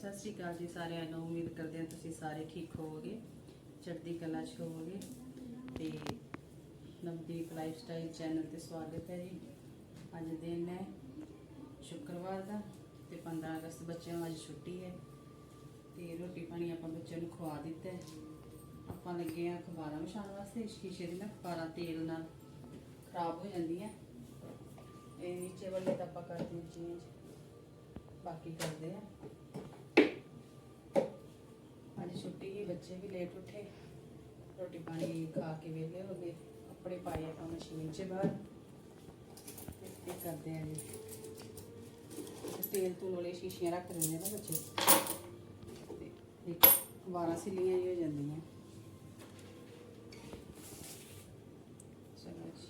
ਸਤਿ ਸ਼੍ਰੀ ਅਕਾਲ ਜੀ ਸਾਰਿਆਂ ਨੂੰ। ਉਮੀਦ ਕਰਦੇ ਹਾਂ ਤੁਸੀਂ ਸਾਰੇ ਠੀਕ ਹੋਵੋਗੇ, ਚੜ੍ਹਦੀ ਕਲਾ 'ਚ ਹੋਵੋਗੇ ਤੇ ਨਵਦੀਪ ਲਾਈਫ ਸਟਾਈਲ ਚੈਨਲ ਤੇ ਸਵਾਗਤ ਹੈ ਜੀ। ਅੱਜ ਦਿਨ ਹੈ ਸ਼ੁੱਕਰਵਾਰ ਦਾ ਤੇ 15 ਅਗਸਤ ਬੱਚਿਆਂ ਨੂੰ ਅੱਜ ਛੁੱਟੀ ਹੈ ਤੇ ਰੋਟੀ ਪਾਣੀ ਆਪਾਂ ਬੱਚਿਆਂ ਨੂੰ ਖਵਾ ਦਿੱਤਾ ਹੈ। ਆਪਾਂ ਲੱਗੇ ਆ ਅਖਬਾਰਾਂ ਵਿਛਾਉਣ ਵਾਸਤੇ, ਸ਼ੀਸ਼ੇ ਦੀ ਨਾ ਅਖਬਾਰਾਂ ਤੇਲ ਨਾਲ ਖਰਾਬ ਹੋ ਜਾਂਦੀਆਂ। ਇਹ ਨੀਚੇ ਵਾਲੇ ਤਾਂ ਆਪਾਂ ਕਰ ਦਿੰਦੇ ਚੇਂਜ ਬਾਕੀ ਕਰਦੇ ਆ ਅੱਜ ਛੁੱਟੀ ਹੀ ਬੱਚੇ ਵੀ ਲੇਟ ਉੱਠੇ। ਰੋਟੀ ਪਾਣੀ ਖਾ ਕੇ ਵਿਹਲੇ ਹੋ ਗਏ। ਕੱਪੜੇ ਪਾਏ ਆਪਾਂ ਮਸ਼ੀਨ 'ਚ ਬਾਹਰ। ਤੇ ਕਰਦੇ ਆ ਜੀ। ਤੇਲ ਤੂਲ ਵਾਲੇ ਸ਼ੀਸ਼ੀਆਂ ਰੱਖ ਦਿੰਦੇ ਆ ਬੱਚੇ। ਤੇ ਇੱਕ ਵਾਰਾਂ ਸਿੱਲੀਆਂ ਹੀ ਹੋ ਜਾਂਦੀਆਂ ਚਲੋ ਜੀ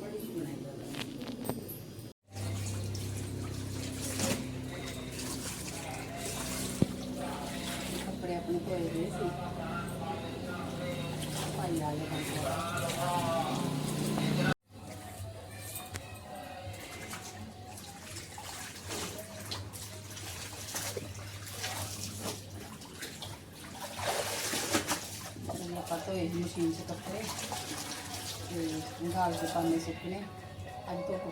ਬੜੀ ਸੀ ਬਣਾਈ ਜਾਂਦਾ ਕੱਪੜੇ ਆਪਣੇ ਧੋਏ ਹੋਏ ਸੀ ਭਾਈ ਆ ਗਿਆ ਕੰਮ ਕਰਨ। ਜਦੋਂ ਆਪਾਂ ਧੋਏ ਸੀ ਮਸ਼ੀਨ 'ਚ ਕੱਪੜੇ ਤੇ ਗਾਲ ਕੇ ਪਾਣੇ ਸੁੱਕਣੇ ਅੱਜ ਧੁੱਪ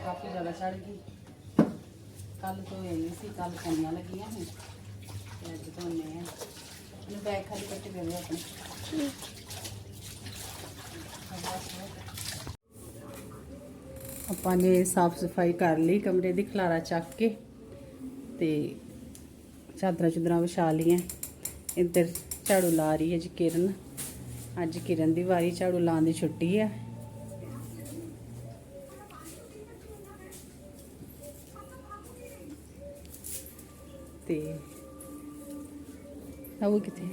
ਕਾਫੀ ਜ਼ਿਆਦਾ ਚੜ ਗਈ ਕੱਲ ਆਪਾਂ ਨੇ ਸਾਫ਼ ਸਫ਼ਾਈ ਕਰ ਲਈ ਕਮਰੇ ਦੀ ਖਲਾਰਾ ਚੱਕ ਕੇ ਤੇ ਚਾਦਰਾਂ ਚੁਦਰਾਂ ਵਿਛਾ ਲਈਆਂ। ਇੱਧਰ ਝਾੜੂ ਲਾ ਰਹੀ ਹੈ ਜੀ ਕਿਰਨ। ਅੱਜ ਕਿਰਨ ਦੀ ਵਾਰੀ ਝਾੜੂ ਲਾਉਣ ਦੀ ਛੁੱਟੀ ਹੈ ਤੇ ਆਉ ਕਿੱਥੇ?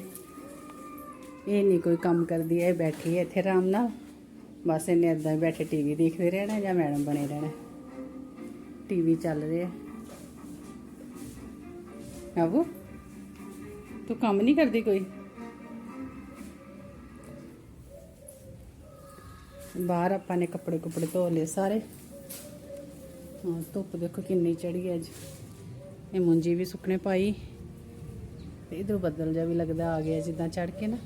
ਇਹ ਨਹੀਂ ਕੋਈ ਕੰਮ ਕਰਦੀ ਹੈ ਇਹ ਬੈਠੀ ਹੈ ਇੱਥੇ ਆਰਾਮ ਨਾਲ। ਬਸ ਇਹਨੇ ਏਦਾਂ ਹੀ ਬੈਠੇ ਟੀਵੀ ਦੇਖਦੇ ਰਹਿਣਾ ਜਾਂ ਮੈਡਮ ਬਣੇ ਰਹਿਣਾ। ਟੀਵੀ ਚੱਲ ਰਿਹਾ। ਆਬੂ ਤੂੰ ਕੰਮ ਨਹੀਂ ਕਰਦੀ ਕੋਈ? ਬਾਹਰ ਆਪਾਂ ਨੇ ਕੱਪੜੇ ਕੁਪੜੇ ਧੋ ਲਏ ਸਾਰੇ। ਹਾਂ, ਧੁੱਪ ਦੇਖੋ ਕਿੰਨੀ ਚੜੀ ਅੱਜ। ਇਹ ਮੁੰਜੀ ਵੀ ਸੁੱਕਣੇ ਪਾਈ। ਤੇ ਇਧਰੋਂ ਬੱਦਲ ਜਿਹਾ ਵੀ ਲੱਗਦਾ, ਆ ਗਿਆ ਜਿੱਦਾਂ ਚੜ ਕੇ ਨਾ।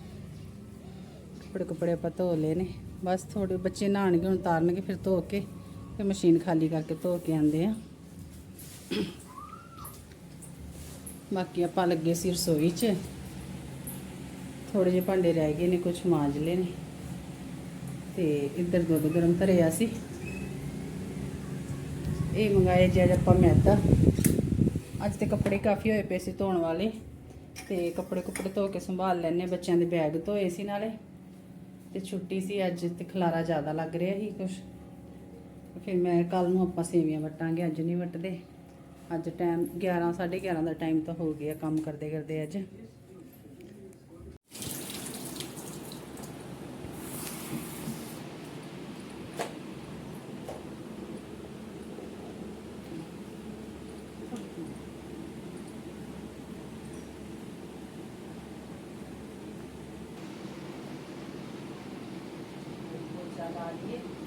ਕੱਪੜੇ ਕੁਪੜੇ ਆਪਾਂ ਧੋ ਲਏ ਨੇ। ਬਸ ਥੋੜੇ ਬੱਚੇ ਨਹਾਣਗੇ ਹੁਣ ਤਾਰਨਗੇ ਫਿਰ ਧੋ ਕੇ, ਫਿਰ ਮਸ਼ੀਨ ਖਾਲੀ ਕਰਕੇ ਧੋ ਕੇ ਆਂਦੇ ਆ। ਬਾਕੀ ਆਪਾਂ ਲੱਗੇ ਸੀ ਰਸੋਈ 'ਚ। ਥੋੜੇ ਜਿਹੇ ਭਾਂਡੇ ਰਹਿ ਗਏ ਨੇ ਕੁਝ ਮਾਂਜ ਲਏ ਨੇ। ਤੇ ਇੱਧਰ ਦੁੱਧ ਗਰਮ ਧਰਿਆ ਸੀ। ਇਹ ਮੰਗਾਏ ਜੇ ਅੱਜ ਆਪਾਂ ਮੈਦਾ। ਅੱਜ ਤੇ ਕੱਪੜੇ ਕਾਫੀ ਹੋਏ ਪਏ ਸੀ ਧੋਣ ਵਾਲੇ। ਤੇ ਕੱਪੜੇ ਕੁਪੜੇ ਧੋ ਕੇ ਸੰਭਾਲ ਲੈਣੇ ਬੱਚਿਆਂ ਦੇ ਬੈਗ ਧੋਏ ਸੀ ਨਾਲੇ। ਤੇ ਛੁੱਟੀ ਸੀ ਅੱਜ ਤੇ ਖਲਾਰਾ ਜ਼ਿਆਦਾ ਲੱਗ ਰਿਹਾ ਸੀ ਕੁਛ। ਫਿਰ ਮੈਂ ਕੱਲ ਨੂੰ ਆਪਾਂ ਸੇਵੀਆਂ ਵਟਾਂਗੇ, ਅੱਜ ਨਹੀਂ ਵਟਦੇ। ਅੱਜ ਟਾਈਮ 11 11:30 ਦਾ ਟਾਈਮ ਤਾਂ ਹੋ ਗਿਆ ਕੰਮ ਕਰਦੇ ਕਰਦੇ ਅੱਜ। डालिए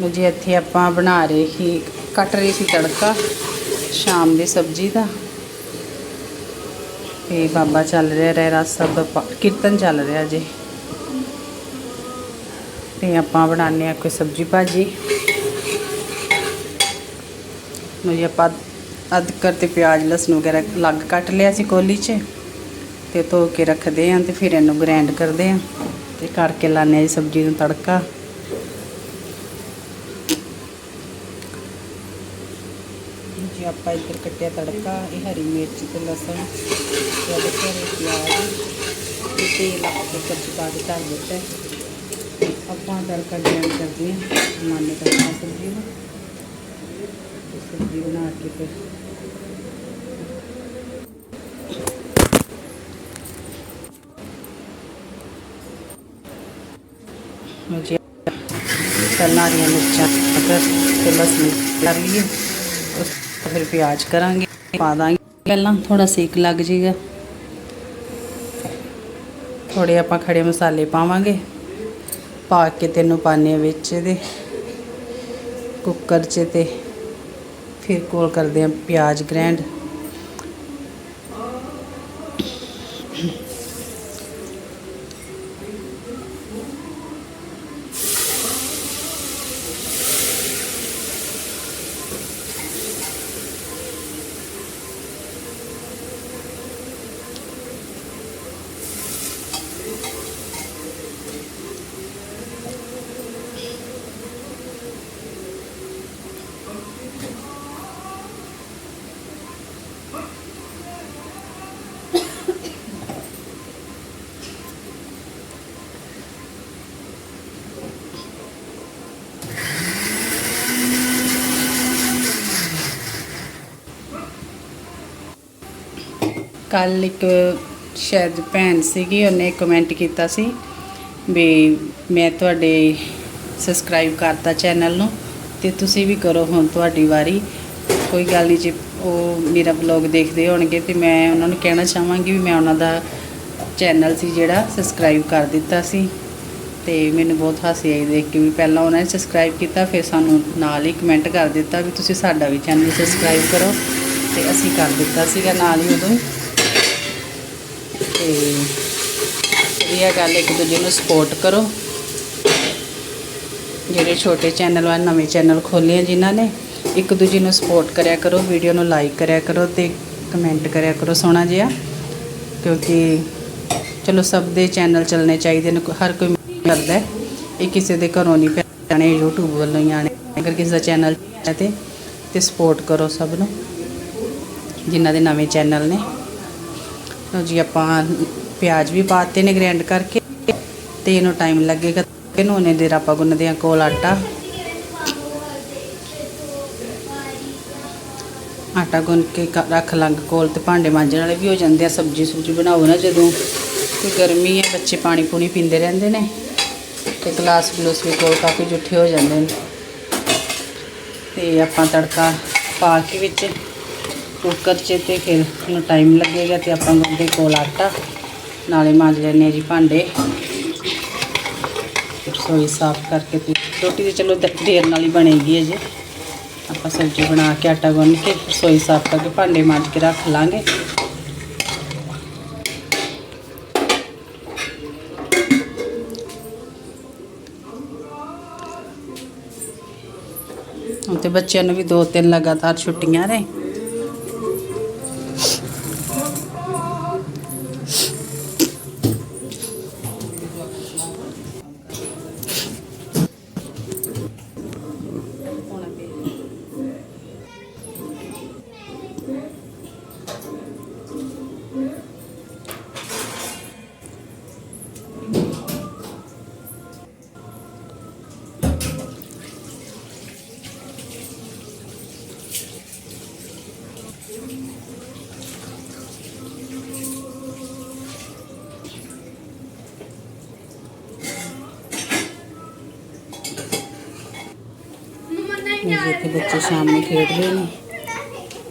ਲੋ ਜੀ, ਇੱਥੇ ਆਪਾਂ ਬਣਾ ਰਹੇ ਸੀ, ਕੱਟ ਰਹੇ ਸੀ ਤੜਕਾ, ਸ਼ਾਮ ਦੀ ਸਬਜ਼ੀ ਦਾ। ਤੇ ਬਾਬਾ ਚੱਲ ਰਿਹਾ ਰਹਿ ਰਸ ਸਾਹਿਬ ਪਾ- ਕੀਰਤਨ ਚੱਲ ਰਿਹਾ ਜੀ। ਤੇ ਆਪਾਂ ਬਣਾਉਂਦੇ ਆ ਕੋਈ ਸਬਜੀ ਭਾਜੀ। ਨੂੰ ਜੀ, ਆਪਾਂ ਅਦਰਕ ਤੇ ਪਿਆਜ਼, ਲਸਣ ਵਗੈਰਾ ਅਲੱਗ ਕੱਟ ਲਿਆ ਸੀ ਕੋਲੀ 'ਚ। ਤੇ ਧੋ ਕੇ ਰੱਖਦੇ ਆਂ ਤੇ ਫਿਰ ਇਹਨੂੰ ਗ੍ਰਾਈਂਡ ਕਰਦੇ ਆਂ ਤੇ ਕਰਕੇ ਲਾਉਂਦੇ ਆ ਜੀ ਸਬਜ਼ੀ ਨੂੰ ਤੜਕਾ ਜੀ ਆਪਾਂ ਇੱਧਰ ਕੱਟਿਆ ਤੜਕਾ, ਇਹ ਹਰੀ ਮਿਰਚ ਤੇ ਲਸਣ ਤੇ ਅਦਰਕ ਤੇ ਪਿਆਜ਼ ਤੇ ਤੇਲ ਆਪਾਂ ਕੁੱਕਰ 'ਚ ਪਾ ਕੇ ਧਰ ਦਿੱਤਾ ਹੈ। ਆਪਾਂ ਤੜਕਾ ਗ੍ਰਾਈਂਡ ਕਰਦੇ ਹਾਂ, ਮਾਨੇ ਤੜਕਾ ਸਬਜ਼ੀ ਨੂੰ। ਤੇ ਸਬਜ਼ੀ ਬਣਾ ਕੇ ਫਿਰ ਮੁਝੇ ਪਹਿਲਾਂ ਹਰੀਆਂ ਮਿਰਚਾਂ, ਅਦਰਕ ਤੇ ਲਸਣ ਕਰ ਲਈਏ। ਉਸ ਤੋਂ ਫਿਰ ਪਿਆਜ਼ ਕਰਾਂਗੇ, ਪਾ ਦਾਂਗੇ। ਪਹਿਲਾਂ ਥੋੜਾ ਸੇਕ ਲੱਗ ਜੇਗਾ। ਥੋੜੇ ਆਪਾਂ ਖੜੇ ਮਸਾਲੇ ਪਾਵਾਂਗੇ। ਪਾ ਕੇ ਤੈਨੂੰ ਪਾਣੇ ਵਿੱਚ ਇਹਦੇ, ਕੁੱਕਰ 'ਚ ਤੇ ਫਿਰ ਕੋਲ ਕਰਦੇ ਆ ਪਿਆਜ਼ ਗ੍ਰੈਂਡ। ਕੱਲ ਇੱਕ ਸ਼ਾਇਦ ਭੈਣ ਸੀਗੀ, ਉਹਨੇ ਕਮੈਂਟ ਕੀਤਾ ਸੀ ਵੀ ਮੈਂ ਤੁਹਾਡੇ ਸਬਸਕ੍ਰਾਈਬ ਕਰਤਾ ਚੈਨਲ ਨੂੰ ਤੇ ਤੁਸੀਂ ਵੀ ਕਰੋ ਹੁਣ ਤੁਹਾਡੀ ਵਾਰੀ। ਕੋਈ ਗੱਲ ਨਹੀਂ ਜੇ ਉਹ ਮੇਰਾ ਬਲੌਗ ਦੇਖਦੇ ਹੋਣਗੇ ਤੇ ਮੈਂ ਉਹਨਾਂ ਨੂੰ ਕਹਿਣਾ ਚਾਹਾਂਗੀ ਵੀ ਮੈਂ ਉਹਨਾਂ ਦਾ ਚੈਨਲ ਸੀ ਜਿਹੜਾ ਸਬਸਕ੍ਰਾਈਬ ਕਰ ਦਿੱਤਾ ਸੀ। ਤੇ ਮੈਨੂੰ ਬਹੁਤ ਹਾਸੀ ਆਈ ਦੇਖ ਕੇ ਵੀ ਪਹਿਲਾਂ ਉਹਨਾਂ ਨੇ ਸਬਸਕ੍ਰਾਈਬ ਕੀਤਾ, ਫਿਰ ਸਾਨੂੰ ਨਾਲ ਹੀ ਕਮੈਂਟ ਕਰ ਦਿੱਤਾ ਵੀ ਤੁਸੀਂ ਸਾਡਾ ਵੀ ਚੈਨਲ ਸਬਸਕ੍ਰਾਈਬ ਕਰੋ ਤੇ ਅਸੀਂ ਕਰ ਦਿੱਤਾ ਸੀਗਾ, ਨਾਲ ਹੀ ਉਦੋਂ ਹੀ ਤੇ ਇਹ ਗੱਲ ਇੱਕ ਦੂਜੇ ਨੂੰ ਸਪੋਰਟ ਕਰੋ। ਜਿਹੜੇ ਛੋਟੇ ਚੈਨਲ ਵਾਲੇ ਨਵੇਂ ਚੈਨਲ ਖੋਲ੍ਹੇ ਆ ਜਿਨ੍ਹਾਂ ਨੇ, ਇੱਕ ਦੂਜੇ ਨੂੰ ਸਪੋਰਟ ਕਰਿਆ ਕਰੋ ਵੀਡੀਓ ਨੂੰ ਲਾਈਕ ਕਰਿਆ ਕਰੋ ਤੇ ਕਮੈਂਟ ਕਰਿਆ ਕਰੋ ਸੋਹਣਾ ਜਿਹਾ। ਕਿਉਂਕਿ ਚਲੋ ਸਭ ਦੇ ਚੈਨਲ ਚੱਲਣੇ ਚਾਹੀਦੇ ਨੇ, ਹਰ ਕੋਈ ਕਰਦਾ ਇਹ ਕਿਸੇ ਦੇ ਘਰੋਂ ਨਹੀਂ ਪੈਣੇ YouTube ਵੱਲੋਂ ਹੀ ਆਣੇ ਅਗਰ ਕਿਸੇ ਦਾ ਚੈਨਲ ਹੈ ਤੇ ਤੇ ਸਪੋਰਟ ਕਰੋ ਸਭ ਨੂੰ, ਜਿਨ੍ਹਾਂ ਦੇ ਨਵੇਂ ਚੈਨਲ ਨੇ। ਲਓ ਜੀ, ਆਪਾਂ ਪਿਆਜ਼ ਵੀ ਪਾਤੇ ਨੇ ਗ੍ਰੈਂਡ ਕਰਕੇ ਤੇ ਇਹਨੂੰ ਟਾਈਮ ਲੱਗੇਗਾ। ਇਹਨੂੰ ਉਹਨੇ ਦੇਰ ਆਪਾਂ ਗੁੰਨਦੇ ਆ ਕੋਲ ਆਟਾ। ਆਟਾ ਗੁੰਨ ਕੇ ਰੱਖ ਲਾਂਗੇ ਕੋਲ ਤੇ ਭਾਂਡੇ ਮਾਂਜਣ ਵਾਲੇ ਵੀ ਹੋ ਜਾਂਦੇ ਆ, ਸਬਜ਼ੀ ਸੁਬਜ਼ੀ ਬਣਾਓ ਨਾ ਜਦੋਂ। ਕੋਈ ਗਰਮੀ ਹੈ, ਬੱਚੇ ਪਾਣੀ ਪੂਣੀ ਪੀਂਦੇ ਰਹਿੰਦੇ ਨੇ। ਤੇ ਗਲਾਸ ਗਲੂਸ ਵੀ ਕੋਲ ਕਾਫੀ ਜੁੱਠੇ ਹੋ ਜਾਂਦੇ ਨੇ। ਤੇ ਆਪਾਂ ਤੜਕਾ ਪਾ ਕੇ ਵਿੱਚ ਕੁੱਕਰ 'ਚ ਤੇ ਫਿਰ ਇਹਨੂੰ ਟਾਈਮ ਲੱਗੇਗਾ ਤੇ ਆਪਾਂ ਗੁੰਦੇ ਕੋਲ ਆਟਾ। ਨਾਲੇ ਮਾਂਜ ਲੈਣੇ ਆ ਜੀ ਭਾਂਡੇ। ਰਸੋਈ ਸਾਫ਼ ਕਰਕੇ ਤੇ ਰੋਟੀ ਤੇ ਚਲੋ ਦੇਰ ਨਾਲ ਹੀ ਬਣੇਗੀ ਹੈ ਜੀ ਆਪਾਂ ਸਬਜ਼ੀ ਬਣਾ ਕੇ ਆਟਾ ਗੁੰਨ ਕੇ ਰਸੋਈ ਸਾਫ਼ ਕਰਕੇ ਭਾਂਡੇ ਮਾਂਜ ਕੇ ਰੱਖ ਲਾਂਗੇ। ਹੁਣ ਤੇ ਬੱਚਿਆਂ ਨੂੰ ਵੀ ਦੋ ਤਿੰਨ ਲਗਾਤਾਰ ਛੁੱਟੀਆਂ ਨੇ। ਬੱਚੇ ਸ਼ਾਮ ਨੂੰ ਖੇਡਦੇ ਨੇ।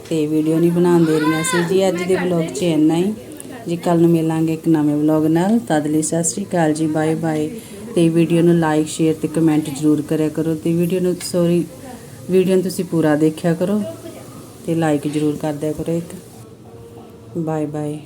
ਤੇ ਵੀਡੀਓ ਨਹੀਂ ਬਣਾਉਣ ਦੇ ਰਹੀਆਂ ਸੀ ਜੀ। ਅੱਜ ਦੇ ਵਲੌਗ 'ਚ ਇੰਨਾ ਹੀ। ਜੀ ਕੱਲ ਨੂੰ ਮਿਲਾਂਗੇ ਇੱਕ ਨਵੇਂ ਵਲੌਗ ਨਾਲ। ਤਦ ਲਈ ਸਤਿ ਸ਼੍ਰੀ ਅਕਾਲ ਜੀ। Bye bye. ਤੇ ਵੀਡੀਓ ਨੂੰ ਲਾਈਕ ਸ਼ੇਅਰ ਤੇ ਕਮੈਂਟ ਜ਼ਰੂਰ ਕਰਿਆ ਕਰੋ। ਤੇ ਵੀਡੀਓ ਨੂੰ ਸੌਰੀ ਵੀਡੀਓ ਨੂੰ ਤੁਸੀਂ ਪੂਰਾ ਦੇਖਿਆ ਕਰੋ। ਤੇ ਲਾਈਕ ਜ਼ਰੂਰ ਕਰ ਦਿਆ ਕਰੋ ਇੱਕ। Bye bye.